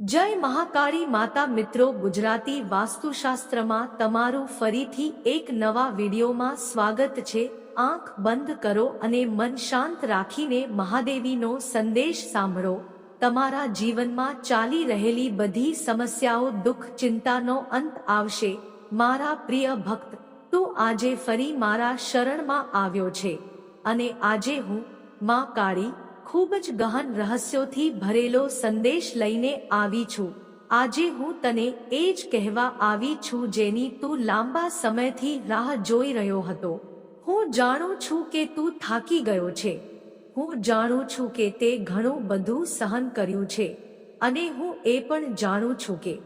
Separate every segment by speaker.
Speaker 1: જય મહાકાળી માતા મિત્રો ગુજરાતી વાસ્તુશાસ્ત્રમાં તમારું ફરીથી એક નવા વિડીયોમાં સ્વાગત છે. આંખ બંધ કરો અને મન શાંત રાખીને મહાદેવીનો સંદેશ સાંભળો. તમારા જીવનમાં ચાલી રહેલી બધી સમસ્યાઓ, દુઃખ, ચિંતાનો અંત આવશે. મારા પ્રિય ભક્ત, તું આજે ફરી મારા શરણમાં આવ્યો છે. અને આજે હું માં કાળી ખૂબ જ ગહન રહસ્યોથી ભરેલો સંદેશ લઈને આવી છું. આજે હું તને એ જ કહેવા આવી છું જેની તું લાંબા સમયથી રાહ જોઈ રહ્યો હતો. હું જાણું છું કે તું થાકી ગયો છે. હું જાણું છું કે તે ઘણું બધું સહન કર્યું છે. અને હું એ પણ જાણું છું કે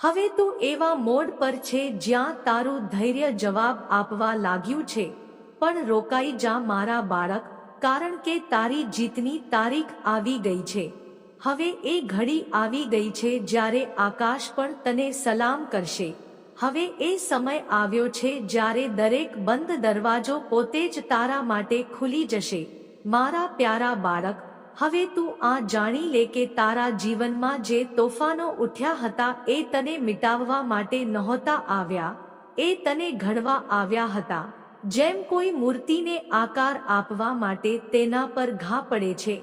Speaker 1: હવે તું એવા મોડ પર છે જ્યાં તારું ધૈર્ય જવાબ આપવા લાગ્યું છે. પણ રોકાઈ જા મારા બાળક કારણ કે તારી જીતની તારીખ આવી ગઈ છે. હવે એ ઘડી આવી ગઈ છે જ્યારે આકાશ પણ તને સલામ કરશે. હવે એ સમય આવ્યો છે જ્યારે દરેક બંધ દરવાજો પોતે જ તારા માટે ખુલી જશે. મારા પ્યારા બાળક, હવે તું આ જાણી લે કે તારા જીવનમાં જે તોફાનો ઉઠ્યા હતા એ તને મિટાવવા માટે નહોતા આવ્યા. એ તને ઘડવા આવ્યા હતા. જેમ કોઈ મૂર્તિને આકાર આપવા માટે તેના પર ઘા પડે છે,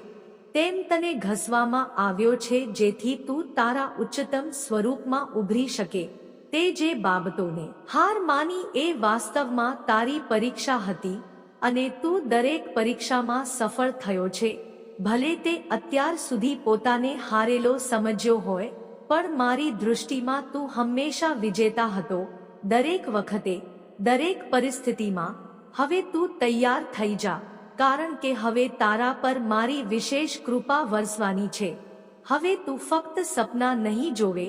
Speaker 1: તેમ તને ઘસવામાં આવ્યો છે જેથી તું તારા ઉચ્ચતમ સ્વરૂપમાં ઉભરી શકે. તે જે બાબતોને હાર માની એ વાસ્તવમાં તારી પરીક્ષા હતી અને તું દરેક પરીક્ષામાં સફળ થયો છે. ભલે તે અત્યાર સુધી પોતાને હારેલો સમજ્યો હોય, પણ મારી દૃષ્ટિમાં તું હંમેશા વિજેતા હતો. દરેક વખતે દરેક પરિસ્થિતિમાં, હવે તું તૈયાર થઈ જા, કારણ કે હવે તારા પર મારી વિશેષ કૃપા વરસવાની છે. હવે તું ફક્ત સપના નહીં જોવે,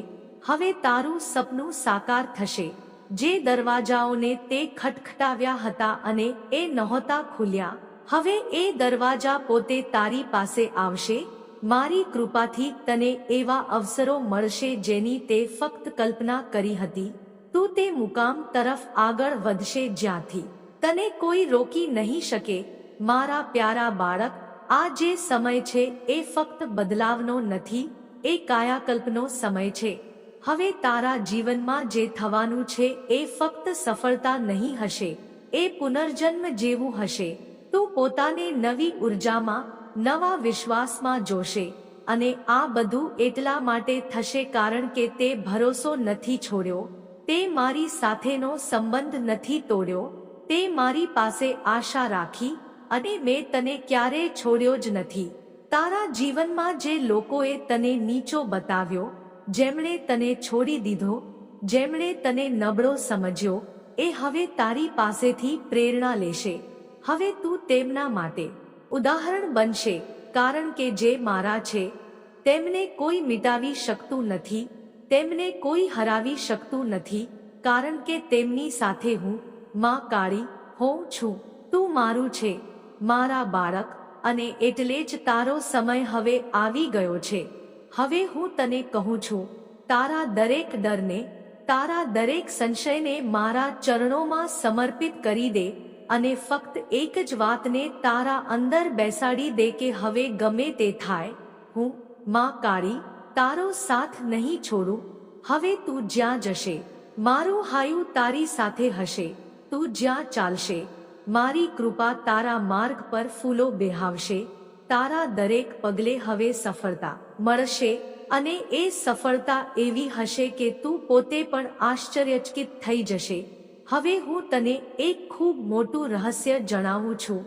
Speaker 1: હવે તારું સપનું સાકાર થશે. જે દરવાજાઓને તે ખટખટાવ્યા હતા અને એ નહોતા ખુલ્યા, હવે એ દરવાજા પોતે તારી પાસે આવશે. મારી કૃપાથી તને એવા અવસરો મળશે જેની તે ફક્ત કલ્પના કરી હતી. તું તે મુકામ તરફ આગળ વધશે જ્યાંથી તને કોઈ રોકી નહીં શકે. મારા પ્યારા બાળક, આ જે સમય છે એ ફક્ત બદલાવનો નથી, એ કાયાકલ્પનો સમય છે. હવે તારા જીવનમાં જે થવાનું છે એ ફક્ત સફળતા નહીં હશે, એ પુનર્જન્મ જેવું હશે. તું પોતાને નવી ઉર્જામાં, નવા વિશ્વાસમાં જોશે અને આ બધું એટલા માટે થશે કારણ કે તે ભરોસો નથી છોડ્યો. તે મારી સાથેનો સંબંધ નથી તોડ્યો, તે મારી પાસે આશા રાખી અને મેં તને ક્યારેય છોડ્યો જ નથી. તારા જીવનમાં જે લોકોએ તને નીચો બતાવ્યો, જેમણે તને છોડી દીધો, જેમણે તને નબળો સમજ્યો, એ હવે તારી પાસેથી પ્રેરણા લેશે. હવે તું તેમના માટે ઉદાહરણ બનશે, કારણ કે જે મારા છે, તેમને કોઈ મિટાવી શકતું નથી તેમને કોઈ હરાવી શકતું નથી, કારણ કે તેમની સાથે હું, માં કાળી, હોઉં છું, તું મારું છે, મારા બાળક, અને એટલે જ તારો સમય હવે આવી ગયો છે. હવે હું તને કહું છું, તારા દરેક ડરને, તારા દરેક સંશયને મારા ચરણોમાં સમર્પિત કરી દે, અને ફક્ત એક જ વાતને તારા અંદર બેસાડી દે કે હવે ગમે તે થાય, હું, માં કાળી તારો સાથ નહીં છોડું, હવે તું જ્યાં જશે, મારું હાયું તારી સાથે હશે, તું જ્યાં ચાલશે, મારી કૃપા તારા માર્ગ પર ફૂલો બેહાવશે, તારા દરેક પગલે હવે સફળતા મળશે અને એ સફળતા એવી હશે કે તું પોતે પણ આશ્ચર્યચકિત થઈ જશે. હવે હું તને એક ખૂબ મોટું રહસ્ય જણાવું છું,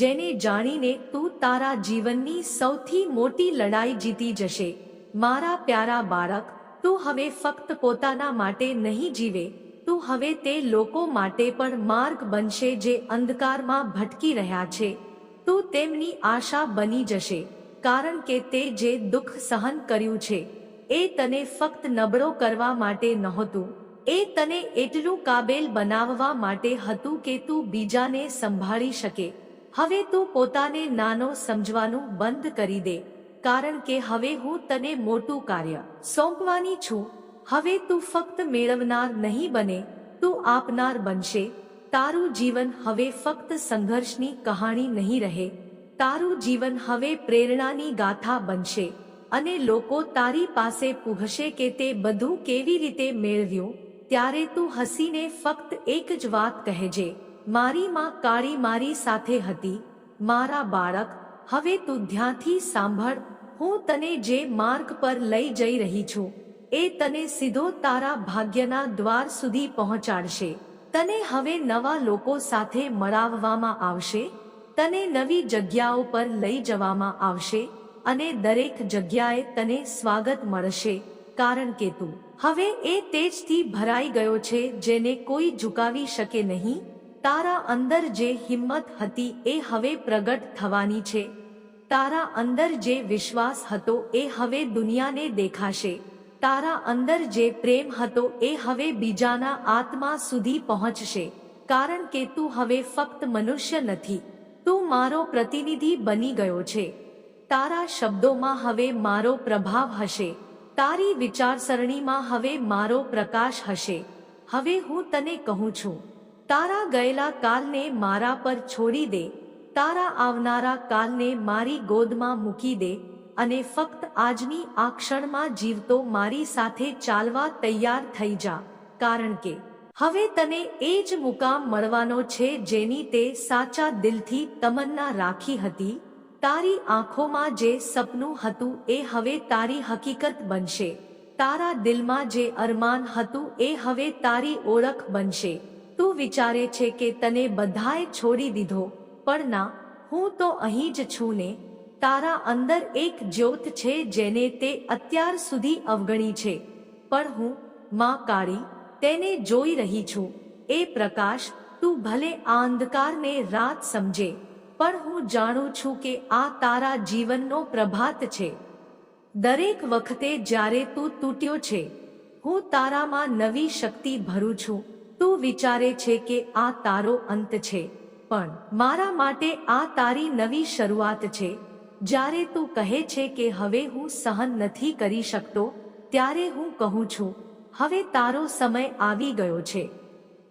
Speaker 1: જેને જાણીને તું તારા જીવનની સૌથી મોટી લડાઈ જીતી જશે. મારા પ્યારા બાળક, તું હવે ફક્ત પોતાના માટે નહીં જીવે, તું હવે તે લોકો માટે પણ માર્ગ બનશે જે અંધકારમાં ભટકી રહ્યા છે. તું તેમની આશા બની જશે, કારણ કે તે જે દુઃખ સહન કર્યું છે, એ તને ફક્ત નબળો કરવા માટે નહોતું. એ તને એટલું કાબેલ બનાવવા માટે હતું કે તું બીજાને સંભાળી શકે. હવે તું પોતાને નાનો સમજવાનું બંધ કરી દે. કારણ કે હવે હું તને મોટું કાર્ય સોંપવાની છું. હવે તું ફક્ત મેળવનાર નહીં બને, તું આપનાર બનશે. તારું જીવન હવે ફક્ત સંઘર્ષની કહાણી નહીં રહે. તારું જીવન હવે પ્રેરણાની ગાથા બનશે. અને લોકો તારી પાસે પૂછશે કે તે બધું કેવી રીતે મેળવ્યું? ત્યારે તું હસીને ફક્ત એક જ વાત કહેજે. મારી માં કાળી મારી સાથે હતી. મારા બાળક, હવે તું ધ્યાનથી સાંભળ. હું તને જે માર્ગ પર લઈ જઈ રહી છું, એ તને સીધો તારા ભાગ્યના દ્વાર સુધી પહોંચાડશે. તને હવે નવા લોકો સાથે મળાવવામાં આવશે, તને નવી જગ્યાઓ પર લઈ જવામાં આવશે, અને દરેક જગ્યાએ તને સ્વાગત મળશે, કારણ કે તું હવે એ તેજથી ભરાઈ ગયો છે, જેને કોઈ ઝુકાવી શકે નહીં. તારા અંદર જે હિંમત હતી, એ હવે પ્રગટ થવાની છે. તારા અંદર જે વિશ્વાસ હતો એ હવે દુનિયાને દેખાશે. તારા અંદર જે પ્રેમ હતો એ હવે બીજાના આત્મા સુધી પહોંચશે. કારણ કે તું હવે ફક્ત મનુષ્ય નથી. તું મારો પ્રતિનિધિ બની ગયો છે. તારા શબ્દોમાં હવે મારો પ્રભાવ હશે. તારી વિચારસરણીમાં હવે મારો પ્રકાશ હશે. હવે હું તને કહું છું. તારા ગયેલા કાલને મારા પર છોડી દે. તારા આવનારા કાલને મારી ગોદમાં મૂકી દે અને ફક્ત આજની આ ક્ષણમાં જીવતો મારી સાથે ચાલવા તૈયાર થઈ જા. કારણ કે હવે તને એ જ મુકામ મળવાનો છે જેની તે સાચા દિલથી તમન્ના રાખી હતી. તારી આંખોમાં જે સપનું હતું એ હવે તારી હકીકત બનશે. તારા દિલમાં જે અરમાન હતું એ હવે તારી ઓળખ બનશે. તું વિચારે છે કે તને બધાએ છોડી દીધો. પણ ના હું તો અહીં જ છું ને તારા અંદર એક જ્યોત છે જેને તે અત્યાર સુધી અવગણી છે. પણ હું, માં કાળી, તેને જોઈ રહી છું. એ પ્રકાશ, તું ભલે આ અંધકારને રાત સમજે, પણ હું જાણું છું કે આ તારા જીવનનો પ્રભાત છે. દરેક વખતે જ્યારે તું તૂટ્યો છે, હું તારામાં નવી શક્તિ ભરું છું. તું વિચારે છે કે આ તારો અંત છે. પણ મારા માટે આ તારી નવી શરૂઆત છે. જ્યારે તું કહે છે કે હવે હું સહન નથી કરી શકતો, ત્યારે હું કહું છું, હવે તારો સમય આવી ગયો છે.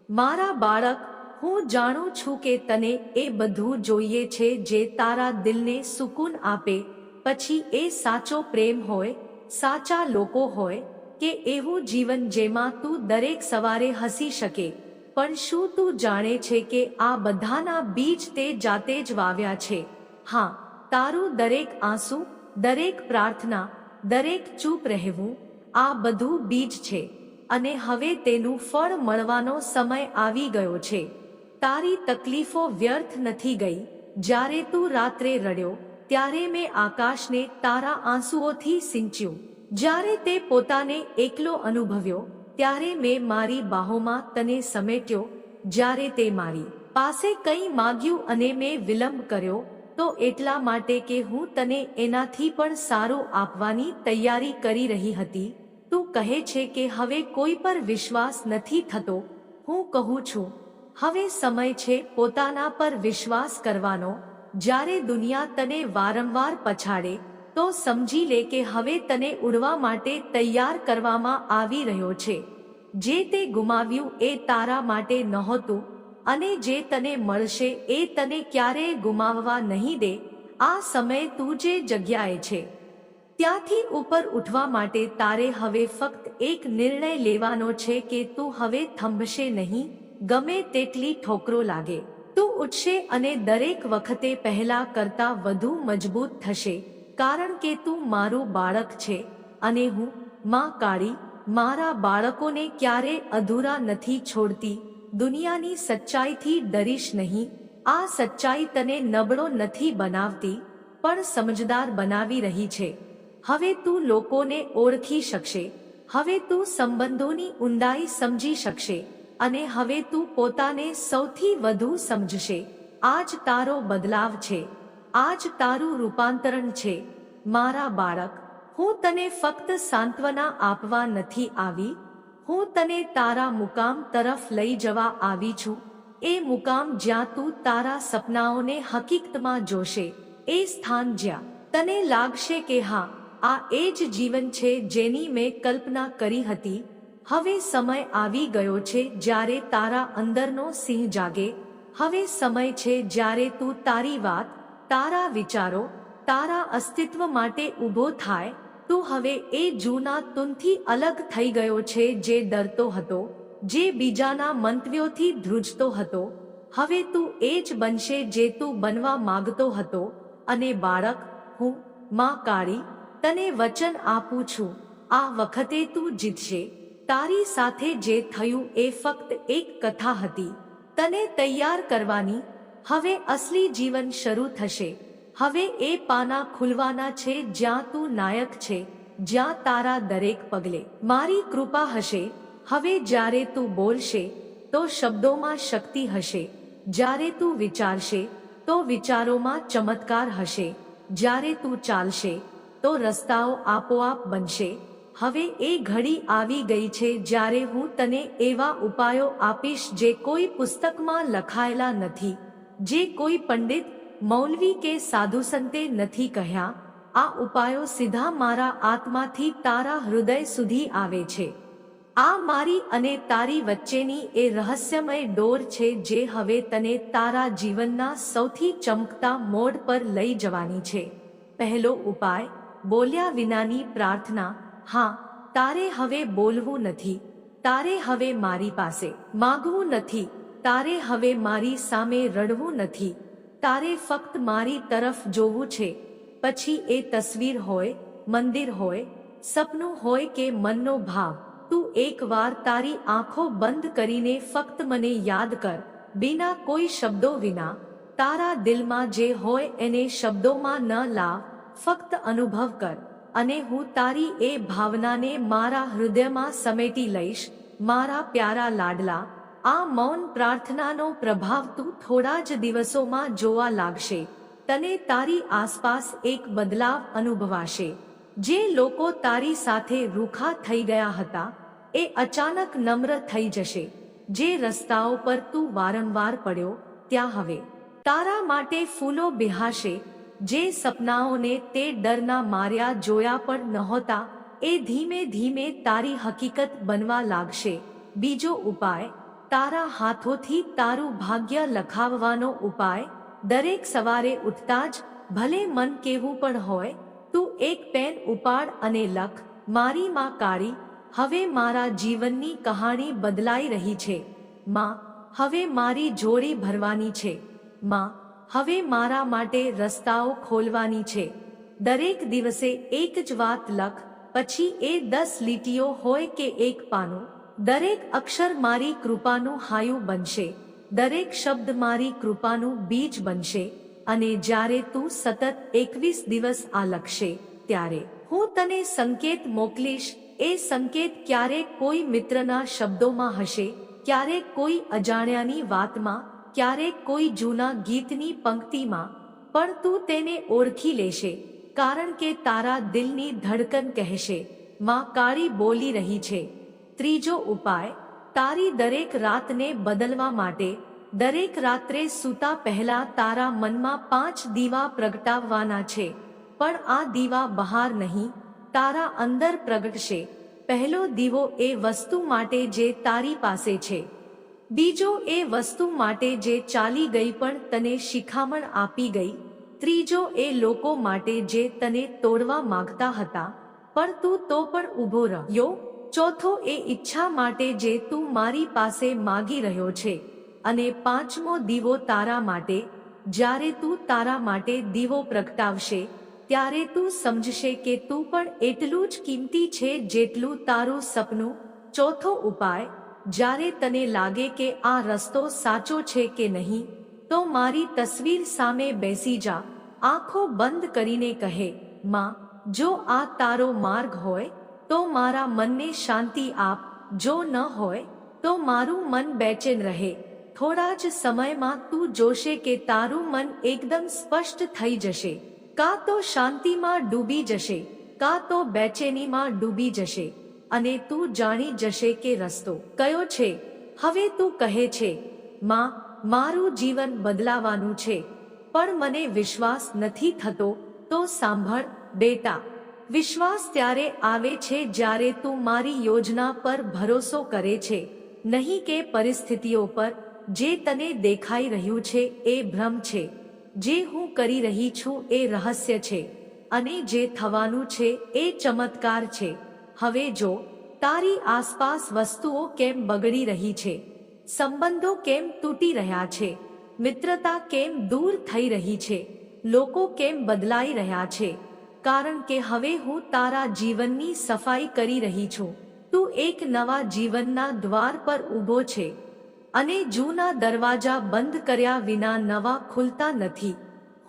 Speaker 1: મારા બાળક, હું જાણું છું કે તને એ બધું જોઈએ છે જે તારા દિલને સુકૂન આપે. પછી એ સાચો પ્રેમ હોય, સાચા લોકો હોય, કે એવું જીવન જેમાં તું દરેક સવારે હસી શકે. પણ શું તું જાણે છે કે આ બધાના બીજ તે જાતે જ વાવ્યા છે? હા, તારું દરેક આંસુ, દરેક પ્રાર્થના, દરેક ચૂપ રહેવું, આ બધું બીજ છે. અને હવે તેનું ફળ મળવાનો સમય આવી ગયો છે. તારી તકલીફો વ્યર્થ નથી ગઈ. જ્યારે તું રાત્રે રડ્યો, ત્યારે મેં આકાશને તારા આંસુઓથી સિંચ્યું. જ્યારે તે પોતાને એકલો અનુભવ્યો ત્યારે મેં મારી બાહોમાં તને સમેટ્યો, જ્યારે તે મારી પાસે કંઈ માગ્યું અને મેં વિલંબ કર્યો, તો એટલા માટે કે હું તને એનાથી પણ સારું આપવાની તૈયારી કરી રહી હતી. તું કહે છે કે હવે કોઈ પર વિશ્વાસ નથી થતો. હું કહું છું, હવે સમય છે પોતાના પર વિશ્વાસ કરવાનો. જ્યારે દુનિયા તને વારંવાર પછાડે તો સમજી લે કે હવે તને ઉડવા માટે તૈયાર કરવામાં આવી રહ્યો છે. જે તે ગુમાવ્યું એ તારા માટે નહોતું અને જે તને મળશે એ તને ક્યારેય ગુમાવવા નહીં દે. આ સમય તું જે જગ્યાએ છે, ત્યાંથી ઉપર ઉઠવા માટે તારે હવે ફક્ત એક નિર્ણય લેવાનો છે કે તું હવે થંભશે નહીં, ગમે તેટલી ઠોકરો લાગે. તું ઉઠશે અને દરેક વખતે પહેલા કરતા વધુ મજબૂત થશે. કારણ કે તું મારું બાળક છે અને હું, માં કાળી, મારા બાળકોને ક્યારે અધૂરા નથી છોડતી. દુનિયાની સચ્ચાઈથી ડરીશ નહીં. આ સચ્ચાઈ તને નબળો નથી બનાવતી, પણ સમજદાર બનાવી રહી છે. હવે તું લોકોને ઓળખી શકશે. હવે તું સંબંધોની ઊંડાઈ સમજી શકશે અને હવે તું પોતાને સૌથી વધુ સમજશે. આજ તારો બદલાવ છે. આજ તારું રૂપાંતરણ છે. મારા બાળક, હું તને ફક્ત સાંત્વના આપવા નથી આવી. હું તને તારા મુકામ તરફ લઈ જવા આવી છું. એ મુકામ જ્યાં તું તારા સપનાઓને હકીકતમાં જોશે, એ સ્થાન જ્યાં તને લાગશે કે હા, આ એ જ જીવન છે જેની મેં કલ્પના કરી હતી. હવે સમય આવી ગયો છે જ્યારે તારા અંદરનો સિંહ જાગે. હવે સમય છે જ્યારે તું તારી વાત તારા વિચારો તારા અસ્તિત્વ માટે ઊભો થાય, તું હવે એ જૂના તુનથી અલગ થઈ ગયો છે જે ડરતો હતો, જે બીજાના મંતવ્યોથી ધ્રુજતો હતો. હવે તું એ જ બનશે જે તું બનવા માંગતો હતો. અને બાળક, હું, માં કાળી, તને વચન આપું છું. આ વખતે તું જીતશે. તારી સાથે જે થયું એ ફક્ત એક કથા હતી. તને તૈયાર કરવાની હવે અસલી જીવન શરૂ થશે. હવે એ પાના ખુલવાના છે જ્યાં તું નાયક છે, જ્યાં તારા દરેક પગલે. મારી કૃપા હશે. હવે જ્યારે તું બોલશે, તો શબ્દોમાં શક્તિ હશે. જ્યારે તું વિચારશે, તો વિચારોમાં ચમત્કાર હશે. જ્યારે તું ચાલશે, તો રસ્તાઓ આપોઆપ બનશે. હવે એ ઘડી આવી ગઈ છે જ્યારે હું તને એવા ઉપાયો આપીશ જે કોઈ પુસ્તકમાં લખાયેલા નથી. જે કોઈ પંડિત મૌલવી કે સાધુ સંતે નથી કહ્યા, આ ઉપાયો સીધા મારા આત્માથી તારા હૃદય સુધી આવે છે. આ મારી અને તારી વચ્ચેની એ રહસ્યમય ડોર છે જે હવે તને તારા જીવનના સૌથી ચમકતા મોડ પર લઈ જવાની છે. પહેલો ઉપાય, બોલ્યા વિનાની પ્રાર્થના, હા, તારે હવે બોલવું નથી, તારે હવે મારી પાસે માગવું નથી તારે હવે મારી સામે રડવું નથી. તારે ફક્ત મારી તરફ જોવું છે. પછી એ તસવીર હોય, મંદિર હોય, સપનું હોય કે મનનો ભાવ. તું એકવાર તારી આંખો બંધ કરીને ફક્ત મને યાદ કર. બિના કોઈ શબ્દો વિના, તારા દિલમાં જે હોય એને શબ્દોમાં ન લાવ ફક્ત અનુભવ કર. અને હું તારી એ ભાવનાને મારા હૃદયમાં સમેટી લઈશ. મારા પ્યારા લાડલા આ મૌન પ્રાર્થનાનો પ્રભાવ તું થોડા જ દિવસોમાં જોવા લાગશે. તને તારી આસપાસ એક બદલાવ અનુભવાશે. જે લોકો તારી સાથે રૂખા થઈ ગયા હતા, એ અચાનક નમ્ર થઈ જશે. જે રસ્તાઓ પર તું વારંવાર પડ્યો, ત્યાં હવે. તારા માટે ફૂલો બિહાશે. જે સપનાઓને તે ડરના માર્યા જોયા પણ નહોતા, એ ધીમે ધીમે તારી હકીકત બનવા લાગશે. બીજો ઉપાય તારા હાથોથી તારું ભાગ્ય લખાવવાનો ઉપાય? દરેક સવારે ઉઠતા જ, ભલે મન કેવું પણ હોય, તું એક પેન ઉપાડ અને લખ, મારી માં કાળી, હવે મારા જીવનની કહાણી બદલાઈ રહી છે. માં, હવે મારી જોડી ભરવાની છે. માં, હવે મારા માટે રસ્તાઓ ખોલવાની છે. દરેક દિવસે એક જ વાત લખ, પછી એ દસ લીટીઓ હોય કે એક પાનું. દરેક અક્ષર મારી કૃપાનું હાયું બનશે. દરેક શબ્દ મારી કૃપાનું બીજ બનશે. અને જ્યારે તું સતત એકવીસ દિવસ આ લખશે ત્યારે હું તને સંકેત મોકલીશ, એ સંકેત ક્યારેક કોઈ મિત્રના શબ્દોમાં હશે ક્યારેક કોઈ અજાણ્યાની વાતમાં ક્યારેક કોઈ જૂના ગીતની પંક્તિમાં. પણ તું તેને ઓળખી લેશે, કારણ કે તારા દિલની ધડકન કહેશે. માં કાળી બોલી રહી છે. ત્રીજો ઉપાય, તારી દરેક રાતને બદલવા માટે, દરેક રાત્રે સૂતા પહેલા તારા મનમાં પાંચ દીવા પ્રગટાવવાના છે, પણ આ દીવા બહાર નહીં, તારા અંદર પ્રગટશે, પહેલો દીવો એ વસ્તુ માટે જે તારી પાસે છે. બીજો એ વસ્તુ માટે જે ચાલી ગઈ પણ તને શિખામણ આપી ગઈ, ત્રીજો એ લોકો માટે જે તને તોડવા માંગતા હતા, પણ તું તો પણ ઊભો રહ્યો. ચોથો એ ઈચ્છા માટે જે તું મારી પાસે માગી રહ્યો છે, અને પાંચમો દીવો તારા માટે, જ્યારે તું તારા માટે દીવો પ્રગટાવશે, ત્યારે તું સમજશે કે તું પણ એટલું જ કિંમતી છે જેટલું તારું સપનું. ચોથો ઉપાય, જ્યારે તને લાગે કે આ રસ્તો સાચો છે કે નહીં, તો મારી તસવીર સામે બેસી જા. આંખો બંધ કરીને કહે, માં, જો આ તારો માર્ગ હોય તો મારા મનને શાંતિ આપ. જો ન હોય, તો મારું મન બેચેન રહે. થોડા જ સમયમાં તું જોશે કે તારું મન એકદમ સ્પષ્ટ થઈ જશે. કાં તો શાંતિમાં ડૂબી જશે, કાં તો બેચેનીમાં ડૂબી જશે. અને તું જાણી જશે કે રસ્તો કયો છે. હવે તું કહે છે, માં, મારું જીવન બદલાવાનું છે. પણ મને વિશ્વાસ નથી થતો, તો સાંભળ, બેટા વિશ્વાસ ત્યારે આવે છે જ્યારે તું મારી યોજના પર ભરોસો કરે છે, નહીં કે પરિસ્થિતિઓ પર, જે તને દેખાઈ રહ્યું છે એ ભ્રમ છે. જે હું કરી રહી છું એ રહસ્ય છે, અને જે થવાનું છે એ ચમત્કાર છે. હવે જો, તારી આસપાસ વસ્તુઓ કેમ બગડી રહી છે? સંબંધો કેમ તૂટી રહ્યા છે? મિત્રતા કેમ દૂર થઈ રહી છે? લોકો કેમ બદલાઈ રહ્યા છે? કારણ કે હવે હું તારા જીવનની સફાઈ કરી રહી છું. તું એક નવા જીવનના દ્વાર પર ઊભો છે અને જૂના દરવાજા બંધ કર્યા વિના નવા ખુલતા નથી.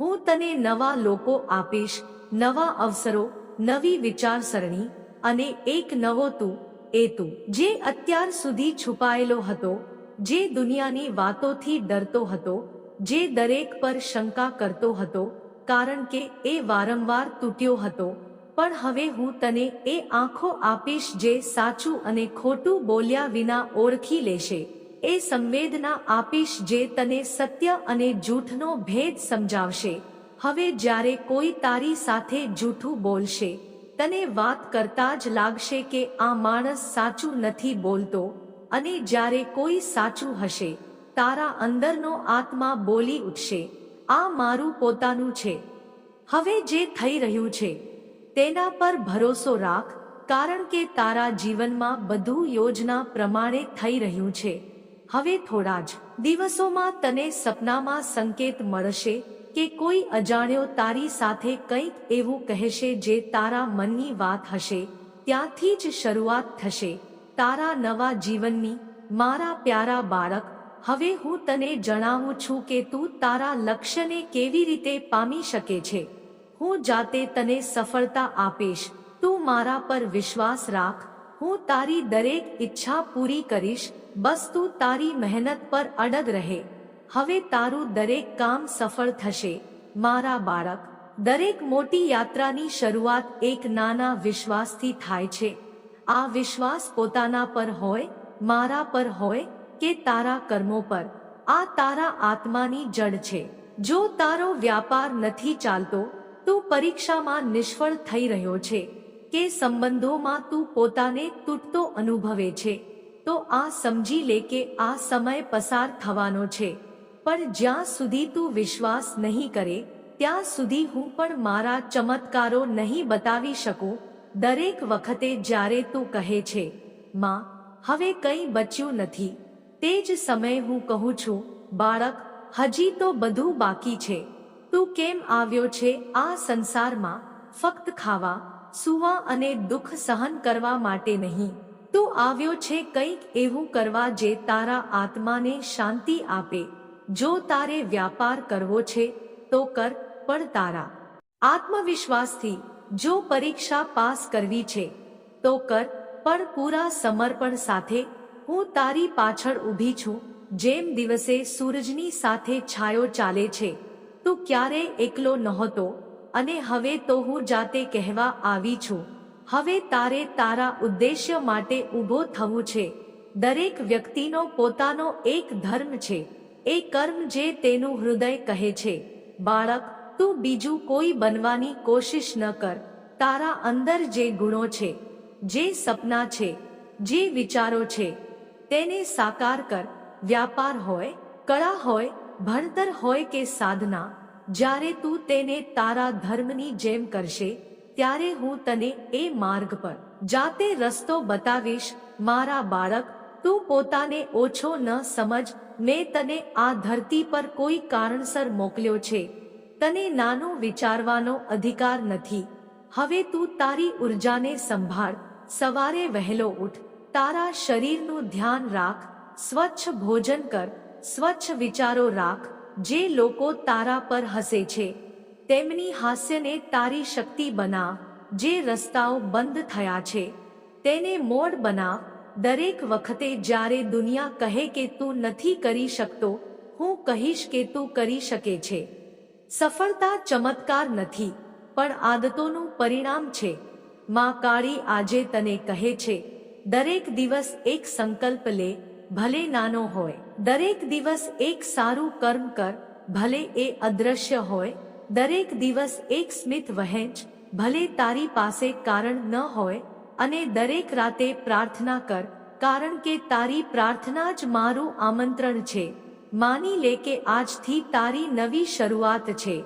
Speaker 1: હું તને નવા લોકો આપીશ, નવા અવસરો, નવી વિચારસરણી અને એક નવો તું, એ તું, જે અત્યાર સુધી છુપાયેલો હતો, જે દુનિયાની વાતોથી ડરતો હતો, જે દરેક પર શંકા કરતો હતો કારણ કે એ વારંવાર તૂટ્યો હતો. પણ હવે હું તને એ આંખો આપીશ જે સાચું અને ખોટું બોલ્યા વિના ઓળખી લેશે. એ સંવેદના આપીશ જે તને સત્ય અને જૂઠનો ભેદ સમજાવશે. હવે જ્યારે કોઈ તારી સાથે જૂઠું બોલશે, તને વાત કરતા જ લાગશે કે આ માણસ સાચું નથી બોલતો અને જ્યારે કોઈ સાચું હશે, તારા અંદરનો આત્મા બોલી ઉઠશે. આ મારું પોતાનું છે. હવે જે થઈ રહ્યું છે, તેના પર ભરોસો રાખ, કારણ કે તારા જીવનમાં બધું યોજના પ્રમાણે થઈ રહ્યું છે. હવે થોડા જ દિવસોમાં તને સપનામાં સંકેત મળશે કે કોઈ અજાણ્યો તારી સાથે કંઈક એવું કહેશે જે તારા મનની વાત હશે. ત્યાંથી જ શરૂઆત થશે. તારા નવા જીવનની, મારા પ્યારા બાળક હવે હું તને જણાવું છું કે તું તારા લક્ષ્યને કેવી રીતે પામી શકે છે. હું જાતે તને સફળતા આપીશ. તું મારા પર વિશ્વાસ રાખ. હું તારી દરેક ઈચ્છા પૂરી કરીશ. બસ તું તારી મહેનત પર અડગ રહે. હવે તારું દરેક કામ સફળ થશે. મારા બાળક, દરેક મોટી યાત્રાની શરૂઆત એક નાના વિશ્વાસથી થાય છે. આ વિશ્વાસ પોતાના પર હોય, મારા પર હોય કે તારા કર્મો પર. આ તારા આત્માની જડ છે. જો તારો વ્યાપાર નથી ચાલતો, તું પરીક્ષામાં નિષ્ફળ થઈ રહ્યો છે. કે સંબંધોમાં તું પોતાને તૂટતો અનુભવે છે. તો આ સમજી લે કે આ સમય પસાર થવાનો છે. પણ જ્યાં સુધી તું વિશ્વાસ નહીં કરે, ત્યાં સુધી હું પણ મારા ચમત્કારો નહીં બતાવી શકું. દરેક વખતે જ્યારે તું કહે છે, માં, હવે કંઈ બચ્યું નથી. તે જ સમયે હું કહું છું, બાળક, હજી તો બધું બાકી છે. તું કેમ આવ્યો છે આ સંસારમાં? ફક્ત ખાવા, સુવા અને દુઃખ સહન કરવા માટે નહીં. તું આવ્યો છે કંઈક એવું કરવા જે તારા આત્માને શાંતિ આપે. જો તારે વ્યાપાર કરવો છે, તો કર, પણ તારા. આત્મવિશ્વાસથી, જો પરીક્ષા પાસ કરવી છે, તો કર, પણ પૂરા સમર્પણ સાથે હું તારી પાછળ ઊભી છું, જેમ દિવસે સૂરજની સાથે છાયો ચાલે છે, તું ક્યારે એકલો નહોતો, અને હવે તો હું જાતે કહેવા આવી છું, હવે તારે તારા ઉદ્દેશ્ય માટે ઊભો થવું છે, દરેક વ્યક્તિનો પોતાનો એક ધર્મ છે, એ કર્મ જે તેનું હૃદય કહે છે, બાળક, તું બીજું કોઈ બનવાની કોશિશ ન કર, તારા અંદર જે ગુણો છે, જે સપના છે, જે વિચારો છે તેને સાકાર કર. વ્યાપાર હોય, કળા હોય, ભણતર હોય કે સાધના, જ્યારે તું તેને તારા ધર્મની જેમ કરશે, ત્યારે હું તને એ માર્ગ પર જાતે રસ્તો બતાવીશ, મારા બાળક, તું પોતાને ઓછો ન સમજ, મેં તને આ ધરતી પર કોઈ કારણસર મોકલ્યો છે. તને નાનું વિચારવાનો અધિકાર નથી. હવે તું તારી ઉર્જાને સંભાળ, સવારે વહેલો ઉઠ. તારા શરીરનું ધ્યાન રાખ, સ્વચ્છ ભોજન કર, સ્વચ્છ વિચારો રાખ, જે લોકો તારા પર હસે છે. તેમની હાસ્યને તારી શક્તિ બનાવ જે રસ્તાઓ બંધ થયા છે. તેને મોડ બનાવ દરેક વખતે જ્યારે દુનિયા કહે કે તું નથી કરી શકતો, હું કહીશ કે તું કરી શકે છે. સફળતા ચમત્કાર નથી, પણ આદતોનું પરિણામ છે. માં કાળી આજે તને કહે છે દરેક દિવસ એક સંકલ્પ લે, ભલે નાનો હોય. દરેક દિવસ એક સારું કર્મ કર, ભલે એ અદ્રશ્ય હોય. દરેક દિવસ એક સ્મિત વહેંચ, ભલે તારી પાસે કારણ ન હોય. અને દરેક રાતે પ્રાર્થના કર, કારણ કે તારી પ્રાર્થના જ મારું આમંત્રણ છે. માની લે કે આજથી તારી નવી શરૂઆત છે.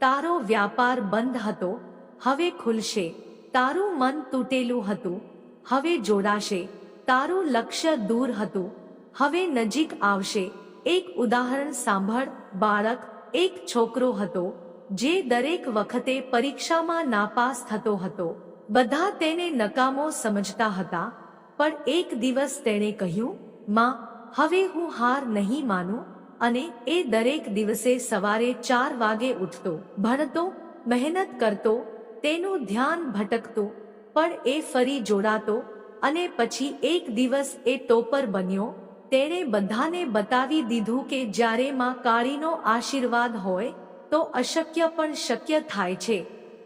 Speaker 1: તારો વ્યાપાર બંધ હતો, હવે ખુલશે. તારું મન તૂટેલું હતું. હવે જોડાશે. તારું લક્ષ્ય દૂર હતું. હવે નજીક આવશે. એક ઉદાહરણ સાંભળ, બાળક, એક છોકરો હતો, જે દરેક વખતે પરીક્ષામાં નાપાસ થતો હતો. બધા તેને નકામો સમજતા હતા, પણ એક દિવસ તેણે કહ્યું, માં, હવે હું હાર નહીં માનું, અને એ દરેક દિવસે સવારે ચાર વાગે ઉઠતો, ભણતો, મહેનત કરતો, તેનું ધ્યાન ભટકતું પણ એ ફરી જોડાતો અને પછી એક દિવસ એ ટોપર બન્યો. તેણે બધાને બતાવી દીધું કે જ્યારે માં કાળીનો આશીર્વાદ હોય, તો અશક્ય પણ શક્ય થાય છે.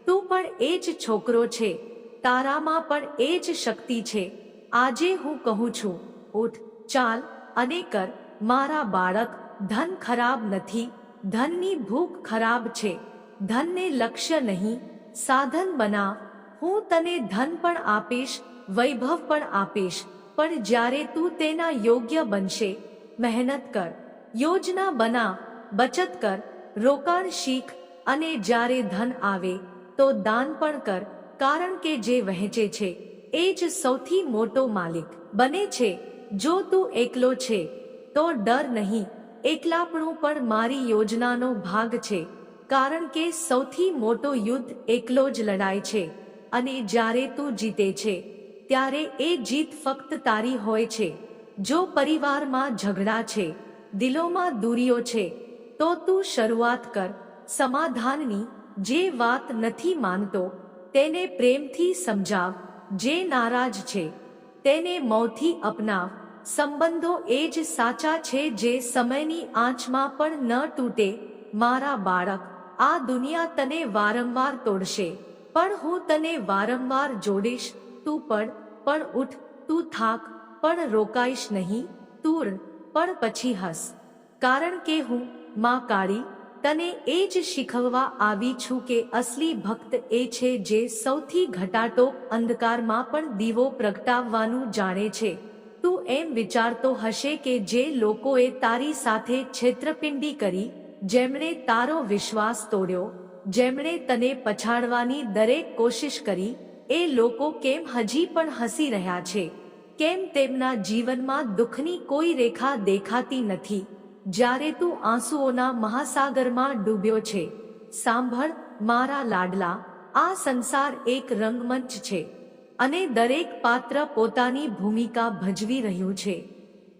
Speaker 1: તું પણ એ જ છોકરો છે. તારામાં પણ એ જ શક્તિ છે. આજે હું કહું છું, ઉઠ, ચાલ અને કર. મારા બાળક, ધન ખરાબ નથી. ધનની ભૂખ ખરાબ છે. ધનને લક્ષ્ય નહીં. સાધન બનાવ. હું તને ધન પણ આપીશ, વૈભવ પણ આપીશ, પણ જ્યારે તું તેના યોગ્ય બનશે, મહેનત કર, યોજના બના, બચત કર, રોકાણ શીખ, અને જ્યારે ધન આવે, તો દાન પણ કર, કારણ કે જે વહેંચે છે, એ જ સૌથી મોટો માલિક બને છે. જો તું એકલો છે, તો ડર નહીં, એકલાપણું પણ મારી યોજનાનો ભાગ છે, કારણ કે સૌથી મોટો યુદ્ધ એકલો જ લડાય છે. અને જ્યારે તું જીતે છે, ત્યારે એ જીત ફક્ત તારી હોય છે. જો પરિવારમાં ઝઘડા છે, દિલોમાં દૂરીઓ છે, તો તું શરૂઆત કર. સમાધાનની જે વાત નથી માનતો, તેને પ્રેમથી સમજાવ. જે નારાજ છે, તેને મૌથી અપનાવ. સંબંધો એ જ સાચા છે જે સમયની આંચમાં પણ ન તૂટે. મારા બાળક, આ દુનિયા તને વારંવાર તોડશે. પણ હું તને વારંવાર જોડીશ, તું પણ પણ ઉઠ, તું થાક, પણ રોકાઈશ નહીં, તૂર, પણ પછી હસ. કારણ કે હું, માં કાળી, તને એ જ શીખવવા આવી છું કે અસલી ભક્ત એ છે જે સૌથી ઘટાટો અંધકારમાં પણ દીવો પ્રગટાવવાનું જાણે છે. તું એમ વિચારતો હશે કે જે લોકોએ તારી સાથે છેતરપિંડી કરી, જેમણે તારો વિશ્વાસ તોડ્યો જેમણે તને પછાડવાની દરેક કોશિશ કરી, એ લોકો કેમ હજી પણ હસી રહ્યા છે? કેમ તેમના જીવનમાં દુઃખની કોઈ રેખા દેખાતી નથી? જ્યારે તું આંસુઓના મહાસાગરમાં ડૂબ્યો છે, સાંભળ, મારા લાડલા, આ સંસાર એક રંગમંચ છે અને દરેક પાત્ર પોતાની ભૂમિકા ભજવી રહ્યું છે.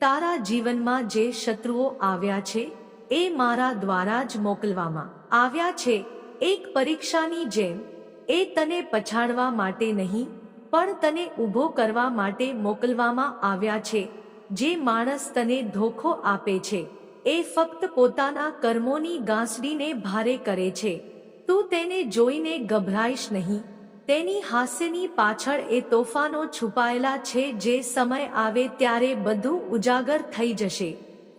Speaker 1: તારા જીવનમાં જે શત્રુઓ આવ્યા છે, એ મારા દ્વારા જ મોકલવામાં આવ્યા છે. એક પરીક્ષાની જેમ, એ તને પછાડવા માટે નહીં, પણ તને ઊભો કરવા માટે મોકલવામાં આવ્યા છે, જે માણસ તને ધોખો આપે છે, એ ફક્ત પોતાના કર્મોની ગાંસડીને ભારે કરે છે. તું તેને જોઈને ગભરાઈશ નહીં, તેની હાસ્યની પાછળ એ તોફાનો છુપાયેલા છે જે સમય આવે ત્યારે બધું ઉજાગર થઈ જશે.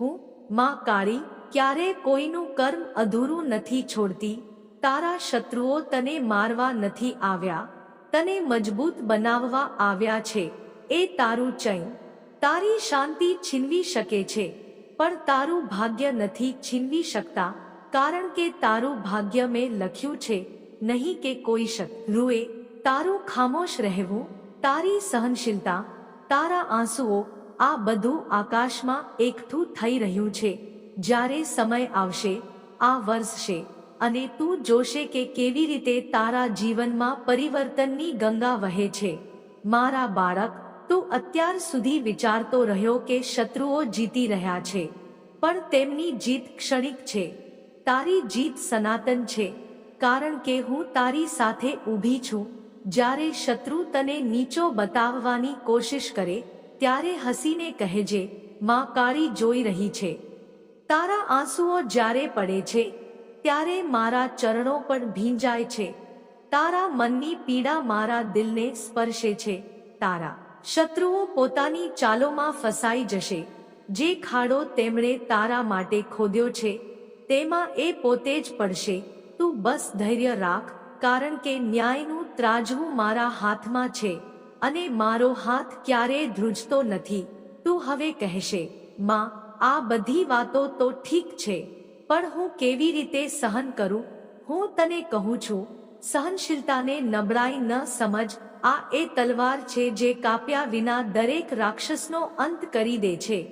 Speaker 1: હું, માં કાળી, ક્યારે કોઈનું કર્મ અધૂરું નથી છોડતી? તારા શત્રુઓ તને મારવા નથી આવ્યા, તને મજબૂત બનાવવા આવ્યા છે, એ તારું ચૈન. તારી શાંતિ છીનવી શકે છે, પણ તારું ભાગ્ય નથી છીનવી શકતા, કારણ કે તારું ભાગ્ય મેં લખ્યું છે, નહીં કે કોઈ શત્રુએ તારું ખામોશ રહેવું, તારી સહનશીલતા, તારા આંસુઓ, આ બધું આકાશમાં એકઠું થઈ રહ્યું છે, જ્યારે સમય આવશે, આ વર્ષશે અને તું જોશે કે કેવી રીતે તારા જીવનમાં પરિવર્તનની ગંગા વહે છે. મારા બાળક, તું અત્યાર સુધી વિચારતો રહ્યો કે શત્રુઓ જીતી રહ્યા છે. પણ તેમની જીત ક્ષણિક છે. તારી જીત સનાતન છે. કારણ કે હું તારી સાથે ઊભી છું. જ્યારે શત્રુ તને નીચો બતાવવાની કોશિશ કરે, ત્યારે હસીને કહેજે, માં કાળી જોઈ રહી છે. તારા આંસુઓ જ્યારે પડે છે ત્યારે મારા ચરણો પણ ભીંજાય છે. તારા મનની પીડા મારા દિલને સ્પર્શે છે. તારા શત્રુઓ પોતાની ચાલોમાં ફસાઈ જશે. જે ખાડો તેમણે તારા માટે ખોદ્યો છે, તેમાં એ પોતે જ પડશે. તું બસ ધૈર્ય રાખ, કારણ કે ન્યાયનું ત્રાજવું મારા હાથમાં છે અને મારો હાથ ક્યારેય ધ્રુજતો નથી. તું હવે કહેશે, માં, આ બધી વાતો તો ઠીક છે. પણ હું કેવી રીતે સહન કરું? હું તને કહું છું, સહનશીલતાને નબળાઈ ન સમજ. આ એ તલવાર છે જે કાપ્યા વિના દરેક રાક્ષસનો અંત કરી દે છે.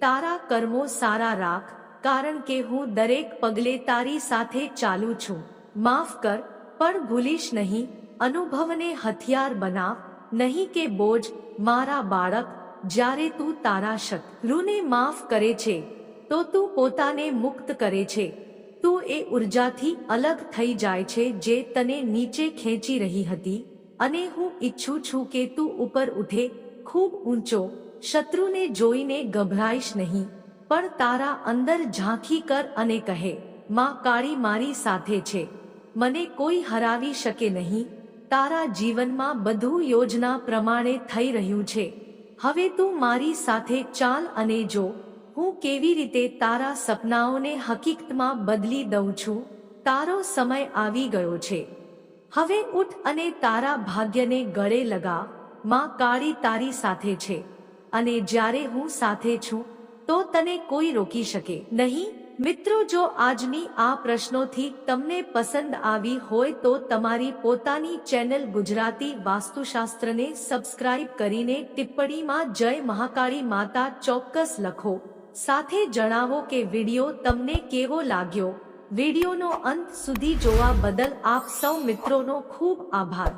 Speaker 1: તારા કર્મો સારા રાખ, કારણ કે હું દરેક પગલે તારી સાથે ચાલું છું. માફ કર, પણ ભૂલીશ નહીં. અનુભવને હથિયાર બનાવ, નહીં કે બોજ. મારા બાળક, જ્યારે તું તારા શત્રુને માફ કરે છે તો તું પોતાને મુક્ત કરે છે. તું એ ઉર્જાથી અલગ થઈ જાય છે જે તને નીચે ખેંચી રહી હતી. અને હું ઈચ્છું છું કે તું ઉપર ઉઠે, ખૂબ ઊંચો, શત્રુને જોઈને ગભરાઈશ નહીં. પણ તારા અંદર ઝાંખી કર અને કહે, માં કાળી મારી સાથે છે. મને કોઈ હરાવી શકે નહીં. તારા જીવનમાં બધું યોજના પ્રમાણે થઈ રહ્યું છે. હવે તું મારી સાથે ચાલ અને જો. હું કેવી રીતે તારા સપનાઓને હકીકતમાં બદલી દઉં છું? તારો સમય આવી ગયો છે. હવે ઉઠ અને તારા ભાગ્યને ગળે લગા. માં કાળી તારી સાથે છે. અને જ્યારે હું સાથે છું, તો તને કોઈ રોકી શકે નહીં. મિત્રો, જો આજની આ પ્રશ્નોથી તમને પસંદ આવી હોય તો તમારી પોતાની ચેનલ ગુજરાતી વાસ્તુશાસ્ત્રને સબસ્ક્રાઇબ કરીને ટિપ્પણીમાં જય મહાકાળી માતા ચોક્કસ લખો. સાથે જણાવો કે વિડિયો તમને કેવો લાગ્યો? વિડિયોનો અંત સુધી જોવા બદલ આપ સૌ મિત્રોનો ખૂબ આભાર.